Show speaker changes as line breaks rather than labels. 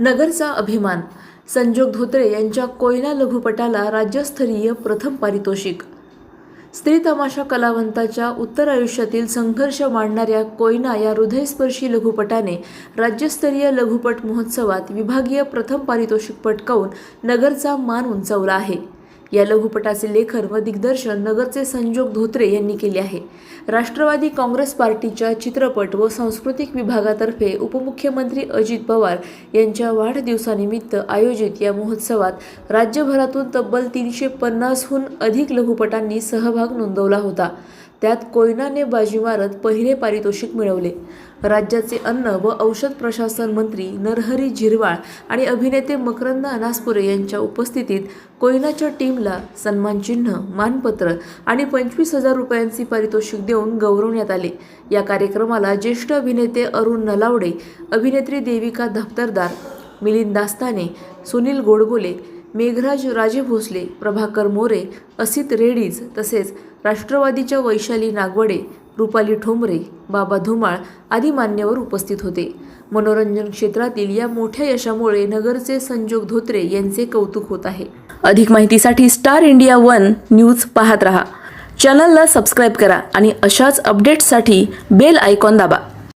नगरचा अभिमान. संजोग धोत्रे यांच्या कोयना लघुपटाला राज्यस्तरीय प्रथम पारितोषिक. स्त्री तमाशा कलावंताच्या उत्तर आयुष्यातील संघर्ष मांडणाऱ्या कोयना या हृदयस्पर्शी लघुपटाने राज्यस्तरीय लघुपट महोत्सवात विभागीय प्रथम पारितोषिक पटकावून नगरचा मान उंचावला आहे. या लघुपटाचे लेखन व दिग्दर्शन नगरचे संजोग धोत्रे यांनी केले आहे. राष्ट्रवादी काँग्रेस पार्टीच्या चित्रपट व सांस्कृतिक विभागातर्फे उपमुख्यमंत्री अजित पवार यांच्या वाढदिवसानिमित्त आयोजित या महोत्सवात राज्यभरातून तब्बल तीनशे पन्नासहून अधिक लघुपटांनी सहभाग नोंदवला होता. त्यात कोयनाने बाजी मारत पहिले पारितोषिक मिळवले. राज्याचे अन्न व औषध प्रशासन मंत्री नरहरी झिरवाळ आणि अभिनेते मकरंद अनासपुरे यांच्या उपस्थितीत कोयनाच्या टीमला सन्मानचिन्ह मानपत्र आणि पंचवीस हजार रुपयांची पारितोषिक देऊन गौरवण्यात आले. या कार्यक्रमाला ज्येष्ठ अभिनेते अरुण नलावडे अभिनेत्री देविका धपतरदार मिलिंद दास्ताने सुनील गोडबोले मेघराज राजे भोसले प्रभाकर मोरे असित रेडीज तसेच राष्ट्रवादीच्या वैशाली नागवडे रुपाली ठोंबरे बाबा धुमाळ आदी मान्यवर उपस्थित होते. मनोरंजन क्षेत्रातील या मोठ्या यशामुळे नगरचे संजोग धोत्रे यांचे कौतुक होत आहे. अधिक माहितीसाठी स्टार इंडिया वन न्यूज पाहत रहा. चॅनलला सबस्क्राईब करा आणि अशाच अपडेट्ससाठी बेल आयकॉन दाबा.